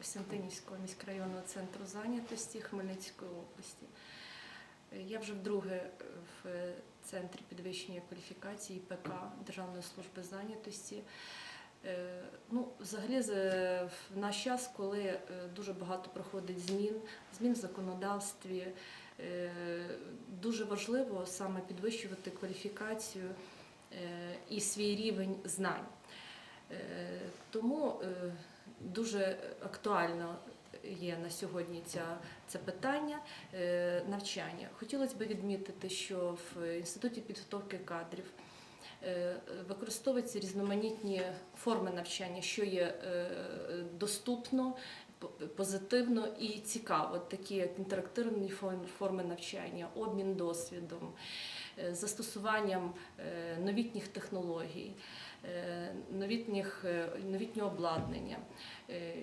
Костянтинівського міськрайонного центру зайнятості Хмельницької області. Е, Я вже вдруге в центрі підвищення кваліфікації ПК Державної служби зайнятості. Е, Ну, взагалі, в наш час, коли е, дуже багато проходить змін, змін в законодавстві, е, дуже важливо саме підвищувати кваліфікацію е, і свій рівень знань. Е, Тому е, дуже актуально є на сьогодні ця, це питання е, навчання. Хотілося б відмітити, що в інституті підготовки кадрів е, використовуються різноманітні форми навчання, що є е, доступно, позитивно і цікаво, такі як інтерактивні форми навчання, обмін досвідом, застосуванням е, новітніх технологій, е, новітніх, е, новітнього обладнання. е,